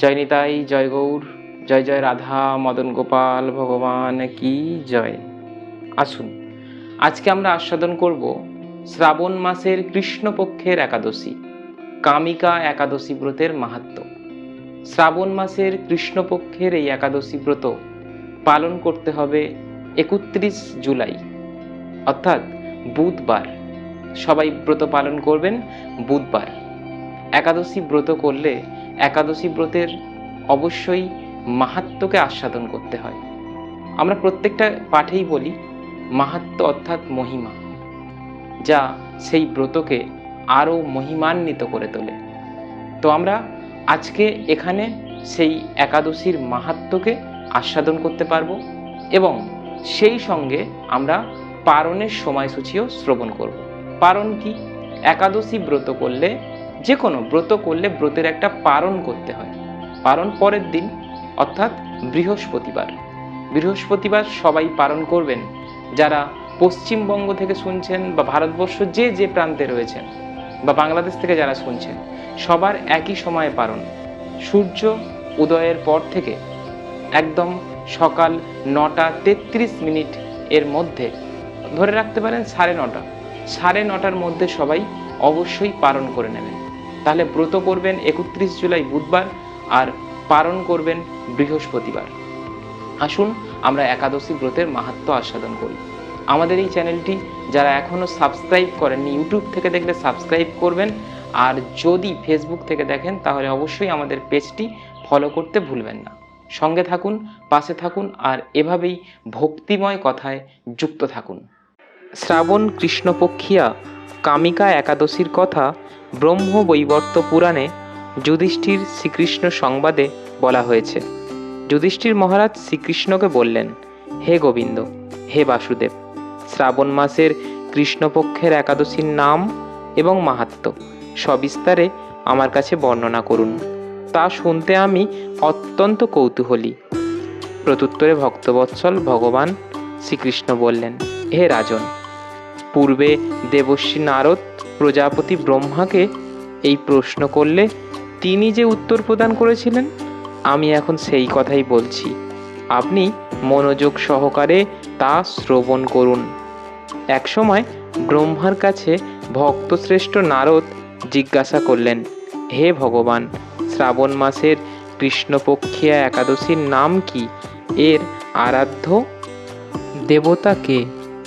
জয় নিতাই, জয় গৌর, জয় জয় রাধা, মদন গোপাল, ভগবান কি জয়। আসুন, আজকে আমরা আস্বাদন করব শ্রাবণ মাসের কৃষ্ণপক্ষের একাদশী, কামিকা একাদশী ব্রতের মাহাত্ম্য শ্রাবণ মাসের কৃষ্ণপক্ষের এই একাদশী ব্রত পালন করতে হবে একত্রিশ জুলাই, অর্থাৎ বুধবার। সবাই ব্রত পালন করবেন বুধবার। একাদশী ব্রত করলে একাদশী ব্রতের অবশ্যই মাহাত্ম্যকে আস্বাদন করতে হয়। আমরা প্রত্যেকটা পাঠেই বলি, মাহাত্ম্য অর্থাৎ মহিমা, যা সেই ব্রতকে আরও মহিমান্বিত করে তোলে। তো আমরা আজকে এখানে সেই একাদশীর মাহাত্ম্যকে আস্বাদন করতে পারব এবং সেই সঙ্গে আমরা পারণের সময়সূচিও শ্রবণ করব। পারণ কি? একাদশী ব্রত করলে যে কোনো ব্রত করলে ব্রতের একটা পারণ করতে হয়। পারণ পরের দিন, অর্থাৎ বৃহস্পতিবার। বৃহস্পতিবার সবাই পালন করবেন। যারা পশ্চিমবঙ্গ থেকে শুনছেন বা ভারতবর্ষ যে যে প্রান্তে রয়েছেন বা বাংলাদেশ থেকে যারা শুনছেন, সবার একই সময়ে পালন সূর্য উদয়ের পর থেকে একদম সকাল নটা তেত্রিশ মিনিট এর মধ্যে, ধরে রাখতে পারেন সাড়ে নটা। সাড়ে নটার মধ্যে সবাই অবশ্যই পালন করে নেবেন। তাহলে ব্রত করবেন একত্রিশ জুলাই বুধবার আর পালন করবেন বৃহস্পতিবার। আসুন, আমরা একাদশী ব্রতের মাহাত্ম্য আস্বাদন করি। আমাদের এই চ্যানেলটি যারা এখনও সাবস্ক্রাইব করেননি, ইউটিউব থেকে দেখলে সাবস্ক্রাইব করবেন। আর যদি ফেসবুক থেকে দেখেন, তাহলে অবশ্যই আমাদের পেজটি ফলো করতে ভুলবেন না। সঙ্গে থাকুন, পাশে থাকুন আর এভাবেই ভক্তিময় কথায় যুক্ত থাকুন। শ্রাবণ কৃষ্ণপক্ষিয়া, কামিকা একাদশীর কথা ব্রহ্ম বৈবর্ত পুরাণে যুধিষ্ঠির শ্রীকৃষ্ণ সংবাদে বলা হয়েছে। যুধিষ্ঠির মহারাজ শ্রীকৃষ্ণকে বললেন, হে গোবিন্দ, হে বাসুদেব, শ্রাবণ মাসের কৃষ্ণপক্ষের একাদশীর নাম এবং মাহাত্ম্য সবিস্তারে আমার কাছে বর্ণনা করুন। তা শুনতে আমি অত্যন্ত কৌতূহলী। প্রত্যুত্তরে ভক্তবৎসল ভগবান শ্রীকৃষ্ণ বললেন, হে রাজন পূর্বে দেবশ্রী নারদ প্রজাপতি ব্রহ্মাকে এই প্রশ্ন করলে তিনি যে উত্তর প্রদান করেছিলেন, আমি এখন সেই কথাই বলছি। আপনি মনোযোগ সহকারে তা শ্রবণ করুন। একসময় ব্রহ্মার কাছে ভক্তশ্রেষ্ঠ নারদ জিজ্ঞাসা করলেন, হে ভগবান, শ্রাবণ মাসের কৃষ্ণপক্ষিয়া একাদশীর নাম কি? এর আরাধ্য দেবতাকে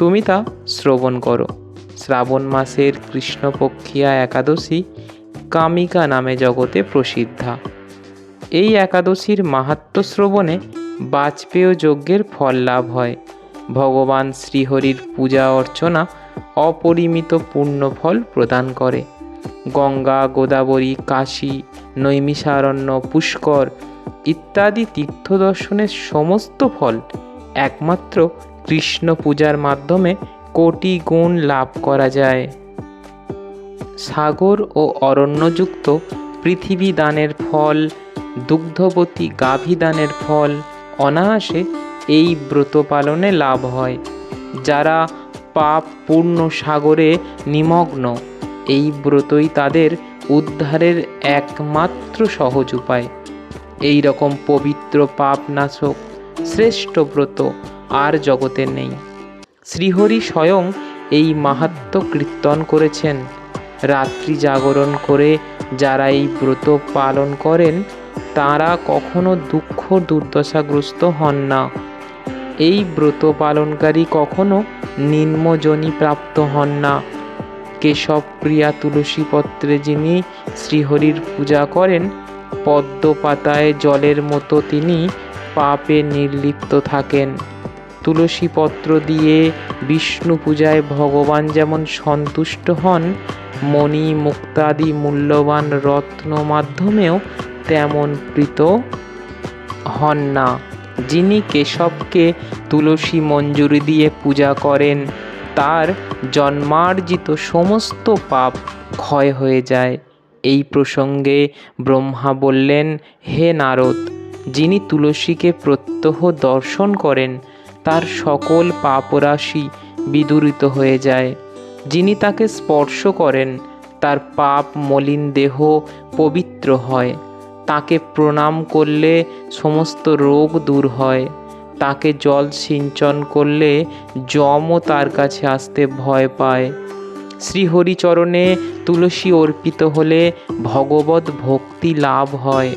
তুমি তা শ্রবণ করো। শ্রাবণ মাসের কৃষ্ণপক্ষিয়া একাদশী কামিকা নামে জগতে প্রসিদ্ধা। এই একাদশীর মাহাত্ম্য শ্রবণে বাজপেয় যজ্ঞের ফল লাভ হয়। ভগবান শ্রীহরির পূজা অর্চনা অপরিমিত পুণ্যফল প্রদান করে। গঙ্গা, গোদাবরী, কাশী, নৈমিষারণ্য, পুষ্কর ইত্যাদি তীর্থদর্শনের সমস্ত ফল একমাত্র কৃষ্ণ পূজার মাধ্যমে কোটি গুণ লাভ করা যায়। সাগর ও অরণ্যযুক্ত পৃথিবী দানের ফল, দুগ্ধবতী গাভী দানের ফল অনায়াসে এই ব্রত পালনে লাভ হয়। যারা পাপ পূর্ণ সাগরে নিমগ্ন, এই ব্রতই তাদের উদ্ধারের একমাত্র সহজ উপায়। এই রকম পবিত্র পাপনাশক শ্রেষ্ঠ ব্রত আর জগতে নেই। শ্রীহরি স্বয়ং এই মাহাত্ম কীর্তন করেছেন। রাত্রি জাগরণ করে যারা এই ব্রত পালন করেন, তারা কখনো দুঃখ দুর্দশাগ্রস্ত হন না। এই ব্রত পালনকারী কখনো নিম্নজনী প্রাপ্ত হন না। কেশব প্রিয়া তুলসী পত্রে যিনি শ্রীহরির পূজা করেন পদ্ম পাতায় জলের মতো তিনি পাপে নির্লিপ্ত থাকেন। তুলসী পত্র দিয়ে বিষ্ণু পূজায় ভগবান যেমন সন্তুষ্ট হন, মণি মুক্তাদি মূল্যবান রত্ন মাধ্যমেও তেমন প্রীত হন না। যিনি কেশবকে তুলসী মঞ্জুরি দিয়ে পূজা করেন, তার জন্মার্জিত সমস্ত পাপ ক্ষয় হয়ে যায়। এই প্রসঙ্গে ব্রহ্মা বললেন, হে নারদ, যিনি তুলসীকে প্রত্যহ দর্শন করেন তার সকল পাপরাশি বিদূরিত হয়ে যায়। যিনি তাকে স্পর্শ করেন, তার পাপ মলিন দেহ পবিত্র হয়। তাকে প্রণাম করলে সমস্ত রোগ দূর হয়। তাকে জল সিঞ্চন করলে যমও তার কাছে আসতে ভয় পায়। শ্রীহরিচরণে তুলসী অর্পিত হলে ভগবত ভক্তি লাভ হয়।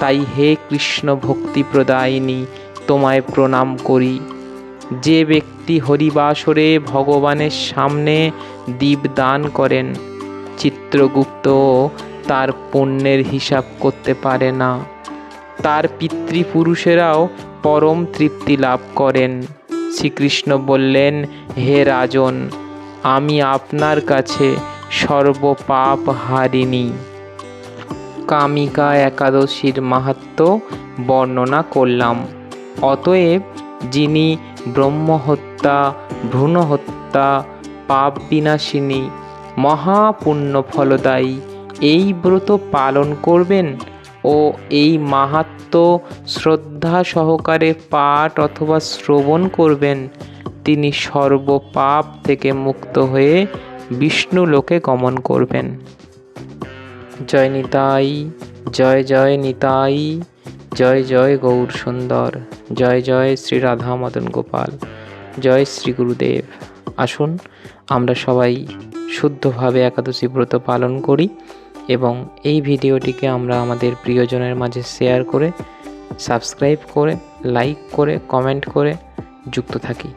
তাই হে কৃষ্ণ ভক্তি প্রদায়িনী, তোমায় প্রণাম করি। যে ব্যক্তি হরিবাসরে ভগবানের সামনে দীপদান করেন, চিত্রগুপ্ত তার পুণ্যের হিসাব করতে পারে না। তার পিতৃপুরুষেরাও পরম তৃপ্তি লাভ করেন। শ্রীকৃষ্ণ বললেন, হে রাজন, আমি আপনার কাছে সর্বপাপ হারিনি। কামিকা একাদশীর মাহাত্ম বর্ণনা করলাম। অতএব যিনি ব্রহ্মহত্যা, ভ্রূণহত্যা পাপ বিনাশিনী মহাপুণ্য ফলদায়ী এই ব্রত পালন করবেন ও এই মাহাত্ম শ্রদ্ধা সহকারে পাঠ অথবা শ্রবণ করবেন, তিনি সর্বপাপ থেকে মুক্ত হয়ে বিষ্ণু লোকে গমন করবেন। জয় নিতাই, জয় জয় নিতাই, জয় জয় গৌর সুন্দর জয় জয় শ্রী রাধা মদন গোপাল, জয় শ্রী গুরুদেব। আসুন, আমরা সবাই শুদ্ধভাবে একাদশী ব্রত পালন করি এবং এই ভিডিওটিকে আমরা আমাদের প্রিয়জনের মাঝে শেয়ার করে, সাবস্ক্রাইব করে, লাইক করে, কমেন্ট করে যুক্ত থাকি।